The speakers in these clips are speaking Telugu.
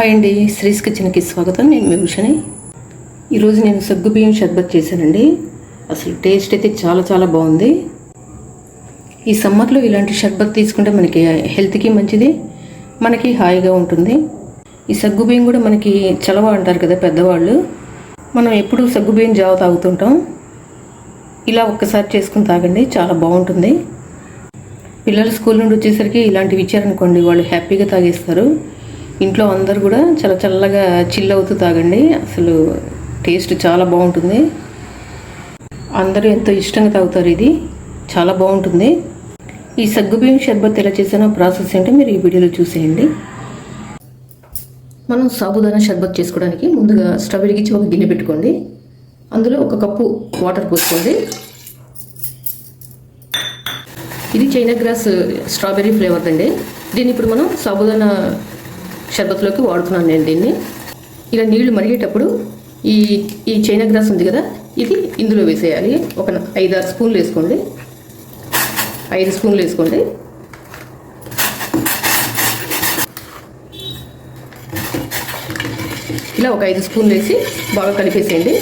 హాయ్ అండి శ్రీస్ కిచెన్కి స్వాగతం. నేను మీ ఉషని. ఈరోజు నేను సగ్గు బియ్యం షర్బత్ చేశానండి. అసలు టేస్ట్ అయితే చాలా చాలా బాగుంది. ఈ సమ్మర్లో ఇలాంటి షర్బత్ తీసుకుంటే మనకి హెల్త్కి మంచిది మనకి హాయిగా ఉంటుంది. ఈ సగ్గు బియ్యం కూడా మనకి చలవ అంటారు కదా పెద్దవాళ్ళు. మనం ఎప్పుడు సగ్గు బియ్యం జావ తాగుతుంటాం. ఇలా ఒక్కసారి చేసుకుని తాగండి చాలా బాగుంటుంది. పిల్లలు స్కూల్ నుండి వచ్చేసరికి ఇలాంటివి ఇచ్చారనుకోండి వాళ్ళు హ్యాపీగా తాగేస్తారు. ఇంట్లో అందరు కూడా చాలా చల్లగా చిల్ అవుతూ తాగండి. అసలు టేస్ట్ చాలా బాగుంటుంది. అందరూ ఎంతో ఇష్టంగా తాగుతారు ఇది. చాలా బాగుంటుంది. ఈ సగ్గుబియ్యం షర్బత్ ఎలా చేసిన ప్రాసెస్ ఏంటో మీరు ఈ వీడియోలో చూసేయండి. మనం సాబుదానా షర్బత్ చేసుకోవడానికి ముందుగా స్టవ్ వెలిగించి ఒక గిన్నె పెట్టుకోండి. అందులో ఒక కప్పు వాటర్ పోసుకోండి. ఇది చైనా గ్రాస్ స్ట్రాబెర్రీ ఫ్లేవర్ అండి దీన్ని ఇప్పుడు మనం సాబుదానా షర్బత్లోకి వాడుతున్నాను నేను దీన్ని. ఇలా నీళ్ళు మరిగేటప్పుడు ఈ ఈ చైనా గ్రాస్ ఉంది కదా ఇది ఇందులో వేసేయాలి. ఒక ఐదు ఆరు స్పూన్లు వేసుకోండి. ఐదు స్పూన్లు వేసుకోండి. ఇలా ఒక ఐదు స్పూన్లు వేసి బాగా కలిపేసేయండి.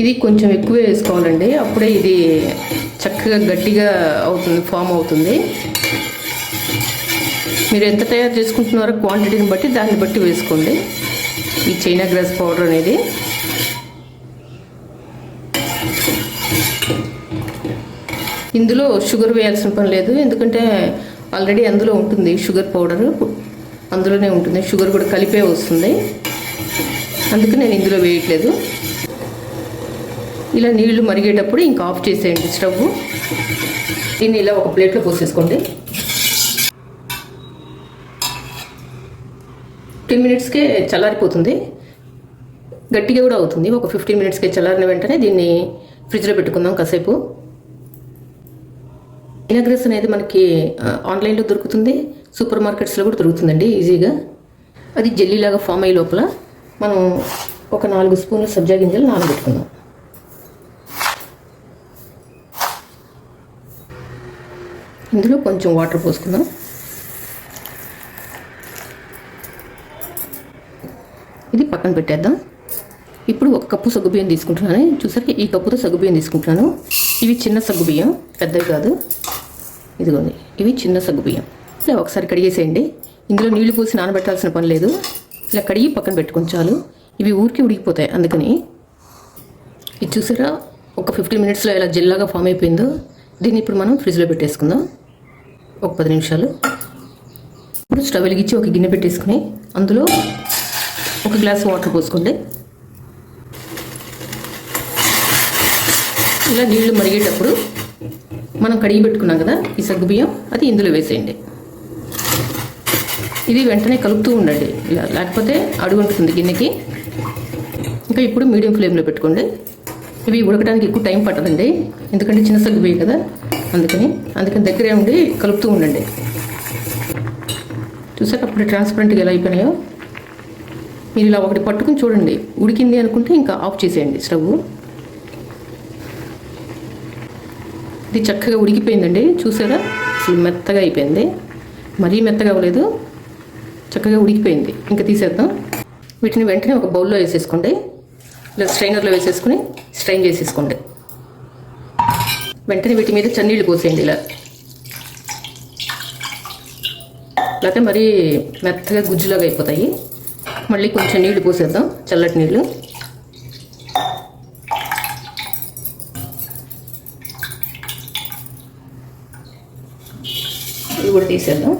ఇది కొంచెం ఎక్కువే వేసుకోవాలండి. అప్పుడే ఇది చక్కగా గట్టిగా అవుతుంది ఫామ్ అవుతుంది. మీరు ఎంత తయారు చేసుకుంటున్నారో క్వాంటిటీని బట్టి దాన్ని బట్టి వేసుకోండి. ఈ చైనా గ్రాస్ పౌడర్ అనేది. ఇందులో షుగర్ వేయాల్సిన పని లేదు. ఎందుకంటే ఆల్రెడీ అందులో ఉంటుంది షుగర్ పౌడర్ అందులోనే ఉంటుంది. షుగర్ కూడా కలిపే వస్తుంది. అందుకు నేను ఇందులో వేయట్లేదు. ఇలా నీళ్ళు మరిగేటప్పుడు ఇంకా ఆఫ్ చేసేయండి స్టవ్. దీన్ని ఇలా ఒక ప్లేట్లో పోసేసుకోండి. ఫిఫ్టీన్ మినిట్స్కే చల్లారిపోతుంది. గట్టిగా కూడా అవుతుంది. ఒక ఫిఫ్టీన్ మినిట్స్కే చల్లారిన వెంటనే దీన్ని ఫ్రిడ్జ్లో పెట్టుకుందాం కాసేపు. వినగ్రెస్ అనేది మనకి ఆన్లైన్లో దొరుకుతుంది. సూపర్ మార్కెట్స్లో కూడా దొరుకుతుందండి ఈజీగా. అది జెల్లీలాగా ఫామ్ అయ్యే లోపల మనం ఒక నాలుగు స్పూన్లు సబ్జా గింజలు నానబెట్టుకుందాం. ఇందులో కొంచెం వాటర్ పోసుకుందాం ఇది పక్కన పెట్టేద్దాం. ఇప్పుడు ఒక కప్పు సగ్గుబియ్యం తీసుకుంటున్నాను. చూసారు ఈ కప్పుతో సగ్గుబియ్యం తీసుకుంటున్నాను. ఇవి చిన్న సగ్గుబియ్యం పెద్దవి కాదు. ఇదిగోండి ఇవి చిన్న సగ్గుబియ్యం ఇలా ఒకసారి కడిగేసేయండి. ఇందులో నీళ్ళు పోసి నానబెట్టాల్సిన పని లేదు. ఇలా కడిగి పక్కన పెట్టుకుని చాలు. ఇవి ఊరికి ఉడికిపోతాయి అందుకని. ఇది చూసారా ఒక ఫిఫ్టీన్ మినిట్స్లో ఇలా జిల్లాగా ఫామ్ అయిపోయిందో. దీన్ని ఇప్పుడు మనం ఫ్రిడ్జ్లో పెట్టేసుకుందాం. ఒక పది నిమిషాలు. ఇప్పుడు స్టవ్ వెలిగించి ఒక గిన్నె పెట్టేసుకుని అందులో ఒక గ్లాస్ వాటర్ పోసుకోండి ఇలా నీళ్ళు మరిగేటప్పుడు మనం కడిగి పెట్టుకున్నాం కదా ఈ సగ్గుబియ్యం అది ఇందులో వేసేయండి. ఇది వెంటనే కలుపుతూ ఉండండి. ఇలా లేకపోతే అడుగుంటుంది గిన్నెకి. ఇంకా ఇప్పుడు మీడియం ఫ్లేమ్లో పెట్టుకోండి. ఇవి ఉడకడానికి ఎక్కువ టైం పట్టదండి. ఎందుకంటే చిన్న సగ్గుబియ్యం కదా. అందుకని అందుకని దగ్గరే ఉండి కలుపుతూ ఉండండి. చూసాక అప్పుడు ట్రాన్స్పరెంట్గా ఎలా అయిపోయినాయో? మీరు ఇలా ఒకటి పట్టుకుని చూడండి. ఉడికింది అనుకుంటే ఇంకా ఆఫ్ చేసేయండి స్టవ్. ఇది చక్కగా ఉడికిపోయిందండి. చూసారా? అసలు మెత్తగా అయిపోయింది. మరీ మెత్తగా అవ్వలేదు. చక్కగా ఉడికిపోయింది. ఇంకా తీసేద్దాం. వీటిని వెంటనే ఒక బౌల్లో వేసేసుకోండి. ఇలా స్ట్రైనర్లో వేసేసుకుని స్ట్రైన్ చేసేసుకోండి. వెంటనే వీటి మీద చన్నీళ్ళు పోసేయండి ఇలా. లేకపోతే మరీ మెత్తగా గుజ్జులాగా అయిపోతాయి. మళ్ళీ కొంచెం నీళ్ళు పోసేద్దాం. చల్లటి నీళ్ళు ఇవి కూడా తీసేద్దాం.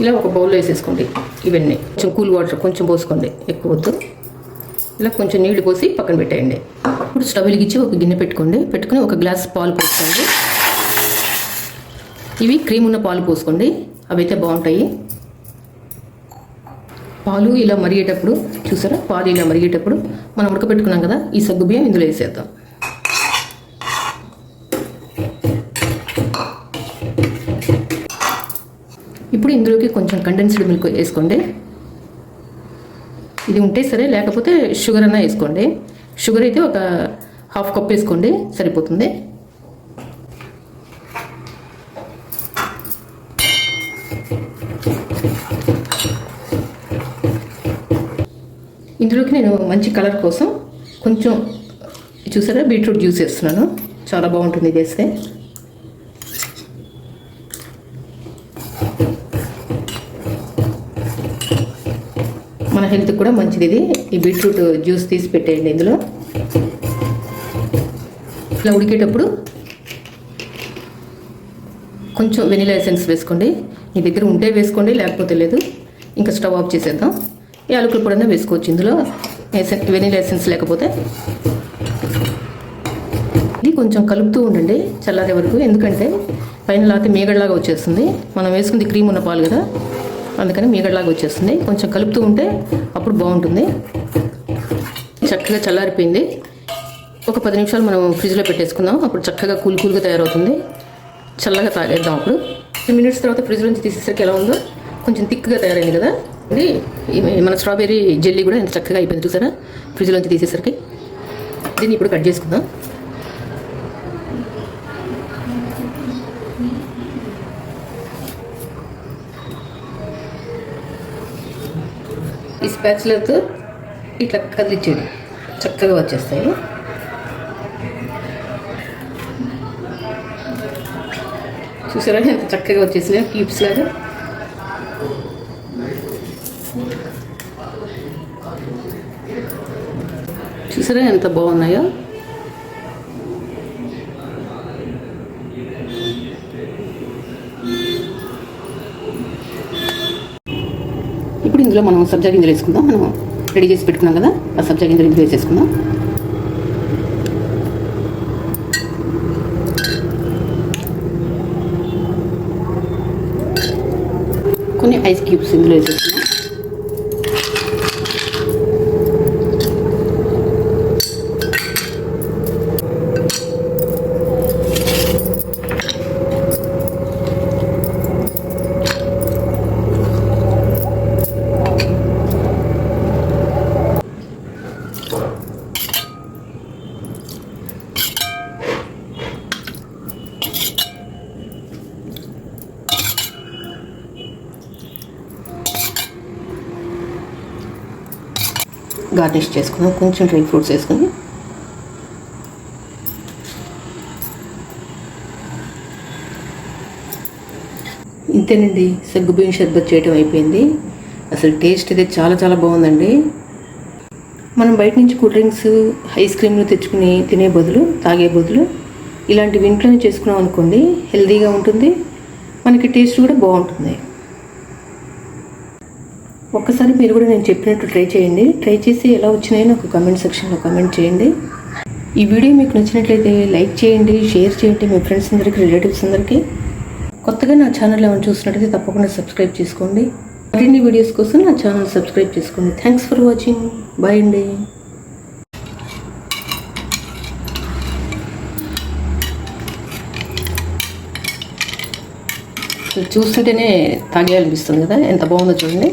ఇలా ఒక బౌల్లో వేసేసుకోండి ఇవన్నీ. కొంచెం కూల్ వాటర్ కొంచెం పోసుకోండి. ఎక్కువ వద్దు. ఇలా కొంచెం నీళ్ళు పోసి పక్కన పెట్టేయండి. ఇప్పుడు స్టవ్ వెలిగించి ఒక గిన్నె పెట్టుకోండి. పెట్టుకుని ఒక గ్లాస్ పాలు పోసుకోండి. ఇవి క్రీమ్ ఉన్న పాలు పోసుకోండి. అవి అయితే బాగుంటాయి. పాలు ఇలా మరిగేటప్పుడు చూసారా? పాలు ఇలా మరిగేటప్పుడు మనం ఉడకబెట్టుకున్నాం కదా ఈ సగ్గు బియ్యం ఇందులో వేసేద్దాం. ఇప్పుడు ఇందులోకి కొంచెం కండెన్స్డ్ మిల్క్ వేసుకోండి. ఇది ఉంటే సరే లేకపోతే షుగర్ అన్నా వేసుకోండి. షుగర్ అయితే ఒక హాఫ్ కప్ వేసుకోండి సరిపోతుంది. ఇందులోకి నేను మంచి కలర్ కోసం కొంచెం చూసారా బీట్రూట్ జ్యూస్ వేస్తున్నాను. చాలా బాగుంటుంది ఇది వేస్తే. మన హెల్త్కి కూడా మంచిది ఇది. ఈ బీట్రూట్ జ్యూస్ తీసి పెట్టేయండి ఇందులో. ఇలా ఉడికేటప్పుడు కొంచెం వెనిలా ఎసెన్స్ వేసుకోండి. మీ దగ్గర ఉంటే వేసుకోండి లేకపోతే లేదు. ఇంకా స్టవ్ ఆఫ్ చేసేద్దాం. యాలకుల పొడైనా వేసుకోవచ్చు ఇందులో. ఎసెన్ వెనిలా ఎసెన్స్ లేకపోతే. ఇది కొంచెం కలుపుతూ ఉండండి చల్లారే వరకు. ఎందుకంటే పైన లాతే మీగడలాగా వచ్చేస్తుంది. మనం వేసుకుంది క్రీమ్ ఉన్న పాలు కదా. అందుకని మీగడలాగా వచ్చేస్తుంది. కొంచెం కలుపుతూ ఉంటే అప్పుడు బాగుంటుంది. చక్కగా చల్లారిపోయింది. ఒక పది నిమిషాలు మనం ఫ్రిడ్జ్లో పెట్టేసుకుందాం. అప్పుడు చక్కగా కూల్ కూల్గా తయారవుతుంది. చల్లగా తాగేద్దాం అప్పుడు. టెన్ మినిట్స్ తర్వాత ఫ్రిడ్జ్ నుంచి తీసేసరికి ఎలా ఉందో కొంచెం థిక్గా తయారైంది కదా. ఇది మన స్ట్రాబెర్రీ జెల్లీ కూడా ఎంత చక్కగా అయిపోయింది చూసారా? ఫ్రిడ్జ్లోంచి తీసేసరికి. దీన్ని ఇప్పుడు కట్ చేసుకుందాం. ఈ స్పాచులతో ఇట్లా కదిలిచ్చేది. చక్కగా వచ్చేస్తాయి. చూసారా? ఎంత చక్కగా వచ్చేసినాయి క్యూబ్స్ లాగా. చూసారా ఎంత బాగున్నాయో? ఇప్పుడు ఇందులో మనం సబ్జా గింజలు వేసుకుందాం. మనం రెడీ చేసి పెట్టుకున్నాం కదా? ఆ సబ్జా గింజలు ఇందులో వేసేసుకుందాం. కొన్ని ఐస్ క్యూబ్స్ ఇందులో వేసేసుకుందాం. గార్నిష్ చేసుకుందాం కొంచెం డ్రై ఫ్రూట్స్ వేసుకుని ఇంతేనండి సగ్గుబియ్యం షర్బత్ చేయటం అయిపోయింది. అసలు టేస్ట్ అయితే చాలా చాలా బాగుందండి. మనం బయట నుంచి కూల్ డ్రింక్స్ ఐస్ క్రీమ్లు తెచ్చుకుని తినే బదులు తాగే బదులు ఇలాంటివి ఇంట్లోనే చేసుకున్నాం అనుకోండి హెల్తీగా ఉంటుంది. మనకి టేస్ట్ కూడా బాగుంటుంది. ఒక్కసారి మీరు కూడా నేను చెప్పినట్టు ట్రై చేయండి. ట్రై చేసి ఎలా వచ్చినాయో నాకు కమెంట్ సెక్షన్లో కమెంట్ చేయండి. ఈ వీడియో మీకు నచ్చినట్లయితే లైక్ చేయండి షేర్ చేయండి మీ ఫ్రెండ్స్ అందరికీ రిలేటివ్స్ అందరికీ. కొత్తగా నా ఛానల్ ఏమైనా చూసినట్లయితే తప్పకుండా సబ్స్క్రైబ్ చేసుకోండి. మరిన్ని వీడియోస్ కోసం నా ఛానల్ సబ్స్క్రైబ్ చేసుకోండి. థ్యాంక్స్ ఫర్ వాచింగ్ బాయ్ అండి. చూస్తుంటేనే తాగేయాలనిపిస్తుంది కదా? ఎంత బాగుందో చూడండి.